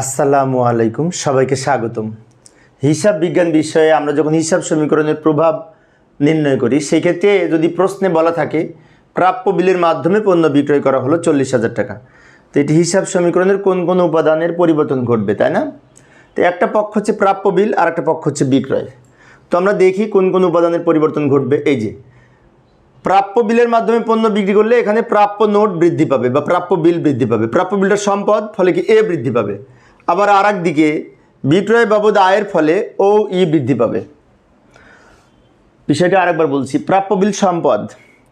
আসসালামু আলাইকুম, সবাইকে স্বাগতম। হিসাব বিজ্ঞান বিষয়ে আমরা যখন হিসাব সমীকরণের প্রভাব নির্ণয় করি সেক্ষেত্রে যদি প্রশ্নে বলা থাকে, প্রাপ্য বিলের মাধ্যমে পণ্য বিক্রয় করা হলো চল্লিশ হাজার টাকা। তো এটি হিসাব সমীকরণের কোন কোন উপাদানের পরিবর্তন ঘটবে, তাই না? তো একটা পক্ষ হচ্ছে প্রাপ্য বিল, আর একটা পক্ষ হচ্ছে বিক্রয়। তো আমরা দেখি কোন কোন উপাদানের পরিবর্তন ঘটবে। এই যে, প্রাপ্য বিলের মাধ্যমে পণ্য বিক্রি করলে এখানে প্রাপ্য নোট বৃদ্ধি পাবে বা প্রাপ্য বিল বৃদ্ধি পাবে। প্রাপ্য বিলটা সম্পদ, ফলে কি এ বৃদ্ধি পাবে। আবার আর দিকে, বিক্রয় বাবদ আয়ের ফলে ও ই বৃদ্ধি পাবে। বিষয়টা আরেকবার বলছি, প্রাপ্য বিল সম্পদ।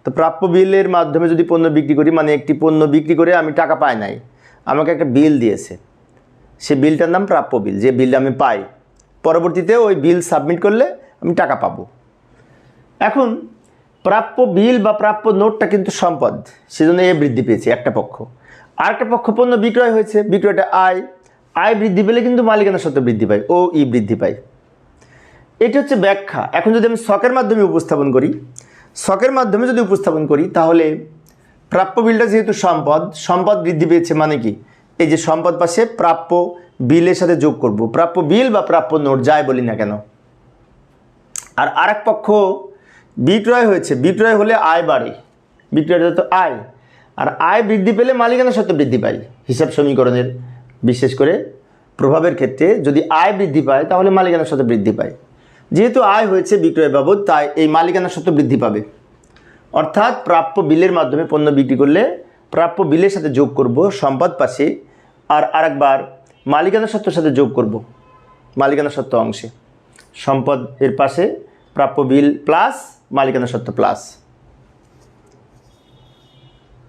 তো প্রাপ্য বিলের মাধ্যমে যদি পণ্য বিক্রি করি মানে একটি পণ্য বিক্রি করে আমি টাকা পাই নাই, আমাকে একটা বিল দিয়েছে। সে বিলটার নাম প্রাপ্য বিল, যে বিলটা আমি পাই। পরবর্তীতে ওই বিল সাবমিট করলে আমি টাকা পাবো। এখন, প্রাপ্য বিল বা প্রাপ্য নোটটা কিন্তু সম্পদ, সেজন্য এ বৃদ্ধি পেয়েছে একটা পক্ষ। আরেকটা পক্ষ, পণ্য বিক্রয় হয়েছে, বিক্রয়টা আয় আয় বৃদ্ধি পেলে কিন্তু মালিকানা সত্ত্ব বৃদ্ধি পায়, ও ই বৃদ্ধি পায়। এটি হচ্ছে ব্যাখ্যা। এখন যদি আমি শখের মাধ্যমে উপস্থাপন করি, শখের মাধ্যমে যদি উপস্থাপন করি, তাহলে প্রাপ্য বিলটা যেহেতু সম্পদ সম্পদ বৃদ্ধি পেয়েছে মানে কি? এই যে সম্পদ পাশে প্রাপ্য বিলের সাথে যোগ করব। প্রাপ্য বিল বা প্রাপ্য নোট, যাই বলি না কেন। আর আরেক পক্ষ, বিক্রয় হয়েছে। বিক্রয় হলে আয় বাড়ে। বিক্রয়টা তো আয়। আর আয় বৃদ্ধি পেলে মালিকানা সত্ত্ব বৃদ্ধি পায়। হিসাব সমীকরণের বিশেষ করে প্রভাবের ক্ষেত্রে যদি আয় বৃদ্ধি পায়, তাহলে মালিকানার সত্ত্ব বৃদ্ধি পায়। যেহেতু আয় হয়েছে বিক্রয় বাবদ, তাই এই মালিকানা সত্ত্ব বৃদ্ধি পাবে। অর্থাৎ প্রাপ্য বিলের মাধ্যমে পণ্য বিক্রি করলে প্রাপ্য বিলের সাথে যোগ করব সম্পদ পাশে, আর আরেকবার মালিকানা সত্ত্বের সাথে যোগ করব মালিকানা সত্ত্ব অংশে। সম্পদ এর পাশে প্রাপ্য বিল প্লাস মালিকানা সত্ত্ব প্লাস।